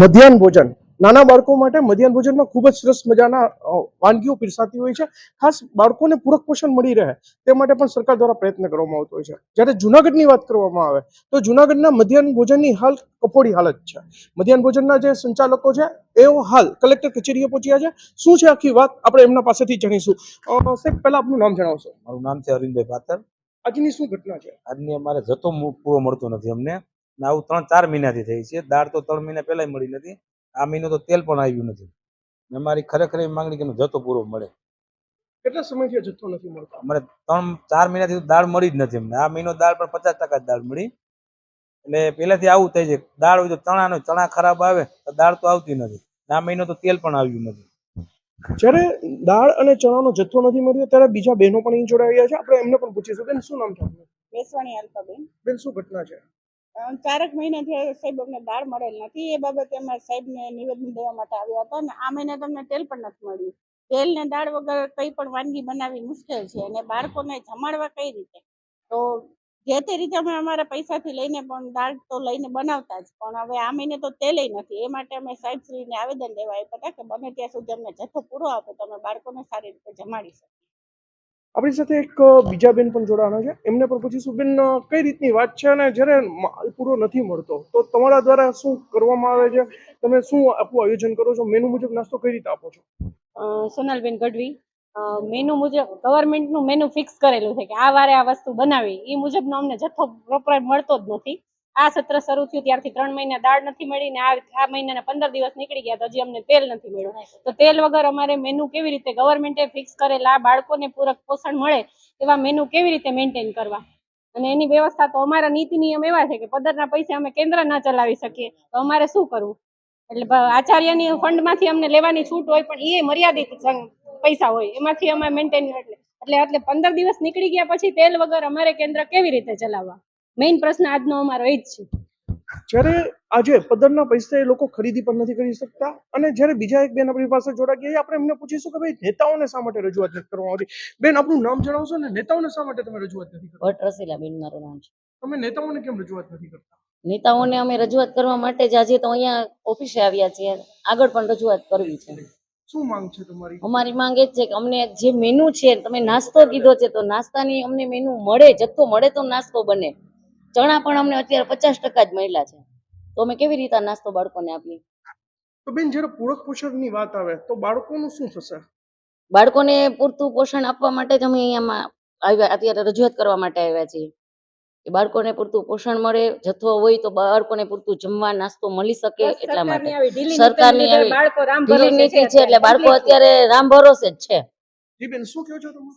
મધ્યાહન ભોજન. નાના બાળકો માટે મધ્યાહન ભોજનમાં ખૂબ જ સરસ મજાના વાનગીઓ પીરસાતી હોય છે. ખાસ બાળકોને પૂરક પોષણ મળી રહે તે માટે પણ સરકાર દ્વારા પ્રયત્ન કરવામાં આવતો હોય છે. જ્યારે જુનાગઢની વાત કરવામાં આવે તો જુનાગઢના મધ્યાહન ભોજનની હાલ કફોડી હાલત છે. મધ્યાહન ભોજનના જે સંચાલકો છે એઓ હાલ કલેક્ટર કચેરીએ પહોંચ્યા છે. શું છે આખી વાત? આપણે એમના પાસેથી જાણીશું. સાહેબ પહેલા આપનું નામ જણાવશો. મારું નામ છે અરવિંદભાઈ પાતર. આજની શું ઘટના છે? આજની અમારે જતો પૂરો મળતો નથી અમને. ને આવું ત્રણ ચાર મહિનાથી થઈ છે. દાળ તો ત્રણ મહિના પહેલાં મળી નથી. આ મહિનો તો તેલ પણ આવ્યું નથી. ને મારી ખરેખર એવી માંગણી કે જથ્થો પૂરો મળે. કેટલા સમયથી જથ્થો નથી મળતો? અમારે ત્રણ ચાર મહિનાથી દાળ મળી જ નથી અમને. આ મહિનો દાળ પણ પચાસ ટકા જ દાળ મળી. એટલે પહેલાંથી આવું થાય છે. દાળ હોય તો ચણાનો ચણા ખરાબ આવે તો દાળ તો આવતી નથી. આ મહિનો તો તેલ પણ આવ્યું નથી. જ્યારે દાળ અને ચણાનો જથ્થો નથી મળ્યો ત્યારે બીજા બહેનો પણ અહીં જોડાયા છે. આપણે એમને પણ પૂછીશું. બેન શું નામ છે આપનું? બેસવાણી અલ્પાબેન. બેન શું ઘટના છે? ચારક મહિનાથી સાહેબ અમને દાળ મળેલ નથી. એ બાબતે અમે સાહેબને નિવેદન દેવા માટે આવ્યા હતા અને આ મહિને તમને તેલ પણ નથી મળ્યું. તેલ ને દાળ વગર કઈ પણ વાનગી બનાવવી મુશ્કેલ છે અને બાળકોને જમાડવા કઈ રીતે? તો જે તે રીતે અમે અમારા પૈસાથી લઈને પણ દાળ તો લઈને બનાવતા જ, પણ હવે આ મહિને તો તેલય નથી. એ માટે અમે સાહેબશ્રીને આવેદન દેવા આવ્યા હતા કે બને ત્યાં સુધી અમને જથ્થો પૂરો આપે, તો અમે બાળકોને સારી રીતે જમાડી શકીએ. આપણી સાથે એક બીજા બેન પણ જોડાણા છે. એમને પણ પૂછીશું, બેન કઈ રીતની વાત છે? અને જ્યારે માલ પૂરો નથી મળતો, તો તમારા દ્વારા શું કરવામાં આવે છે? તમે શું આપવું આયોજન કરો છો? મેનુ મુજબ નાસ્તો કઈ રીતે આપો છો? સોનલબેન ગઢવી મેનુ મુજબ ગવર્મેન્ટનું મેનુ ફિક્સ કરેલું છે કે આ વારે આ વસ્તુ બનાવી. એ મુજબનો અમને જથ્થો પ્રોપર મળતો જ નથી. આ સત્ર શરૂ થયું ત્યારથી ત્રણ મહિના દાળ નથી મળી ને આ મહિનાના પંદર દિવસ નીકળી ગયા તો હજી અમને તેલ નથી મળ્યું. તો તેલ વગર અમારે મેનુ કેવી રીતે ગવર્મેન્ટે ફિક્સ કરેલા બાળકોને પૂરક પોષણ મળે એવા મેનુ કેવી રીતે મેન્ટેન કરવા? અને એની વ્યવસ્થા તો અમારા નીતિ નિયમ એવા છે કે પદરના પૈસે અમે કેન્દ્ર ના ચલાવી શકીએ તો અમારે શું કરવું? એટલે આચાર્યની ફંડમાંથી અમને લેવાની છૂટ હોય પણ એ મર્યાદિત પૈસા હોય. એમાંથી અમે મેન્ટેન એટલે એટલે એટલે પંદર દિવસ નીકળી ગયા પછી તેલ વગર અમારે કેન્દ્ર કેવી રીતે ચલાવવા? મેઇન પ્રશ્ન આજનો અમારો એ જ છે. જ્યારે આજે પદરના પૈસા એ લોકો ખરીદી પણ નથી કરી શકતા અને જ્યારે બીજા એક બેન આપણી પાસે જોડા ગયા આપણે એમને પૂછીશું કે ભાઈ નેતાઓને શા માટે રજૂઆત નથી કરવામાં આવતી બેન આપણું નામ જણાવશો ને? નેતાઓને શા માટે તમે રજૂઆત નથી કરતા? ભટ્ટ રસીલાબેન મારું નામ છે. તમે નેતાઓને કેમ રજૂઆત નથી કરતા? નેતાઓને અમે રજૂઆત કરવા માટે જ આજે તો અહીંયા ઓફિસે આવ્યા છીએ. આગળ પણ રજૂઆત કરવી છે. શું માંગ છે તમારી? અમારી માંગ એ જ છે કે અમને જે મેનુ છે તમે નાસ્તો કીધો છે તો નાસ્તાની અમને મેનુ મળે જથ્થો મળે તો નાસ્તો બને. ચણા પણ અમને અત્યારે પચાસ ટકા જ મળ્યા છે. તો અમે કેવી રીતે નાસ્તો બાળકોને આપીએ? તો બેન જ્યારે પૂરક પોષણની વાત આવે તો બાળકોનું શું થશે? બાળકોને પૂરતું પોષણ આપવા માટે જ અમે અહીંયામાં આવ્યા અત્યારે રજૂઆત કરવા માટે આવ્યા છીએ. કે બાળકોને પૂરતું પોષણ મળે જથ્થો હોય તો બાળકોને પૂરતું જમવા નાસ્તો મળી શકે એટલા માટે. સરકારની આવી ઢીલી નીતિ છે એટલે બાળકો અત્યારે રામ ભરોસે જ છે.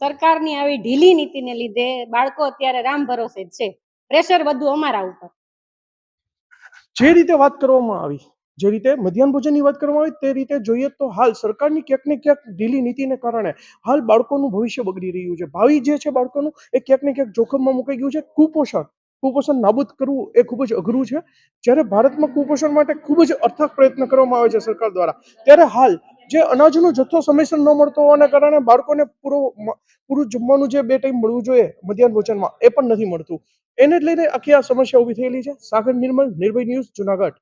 સરકારની આવી ઢીલી નીતિને લીધે બાળકો અત્યારે રામ ભરોસે જ છે. પ્રેશર વધુ અમારા ઉપર. જે રીતે વાત કરવામાં આવી, જે રીતે મધ્યાહન ભોજનની વાત કરવામાં આવી, તે રીતે જોઈએ તો હાલ સરકારની ક્યાંક ને ક્યાંક ઢીલી નીતિને કારણે હાલ બાળકોનું ભવિષ્ય બગડી રહ્યું છે. ભાવિ જે છે બાળકોનું, એ ક્યાંક ને ક્યાંક જોખમમાં મુકાઈ ગયું છે. કુપોષણ કુપોષણ નાબૂદ કરવું એ ખૂબ જ અઘરું છે. જ્યારે ભારતમાં કુપોષણ માટે ખૂબ જ અર્થક પ્રયત્ન કરવામાં આવે છે સરકાર દ્વારા, ત્યારે હાલ જે અનાજનો જથ્થો સમયસર ન મળતો હોવાને કારણે બાળકોને પૂરો પૂરું જમવાનું જે બે ટાઈમ મળવું જોઈએ મધ્યાહન ભોજનમાં, એ પણ નથી મળતું. એને જ લઈને આખી આ સમસ્યા ઊભી થયેલી છે. સાગર નિર્મલ, નિર્ભય ન્યૂઝ, જુનાગઢ.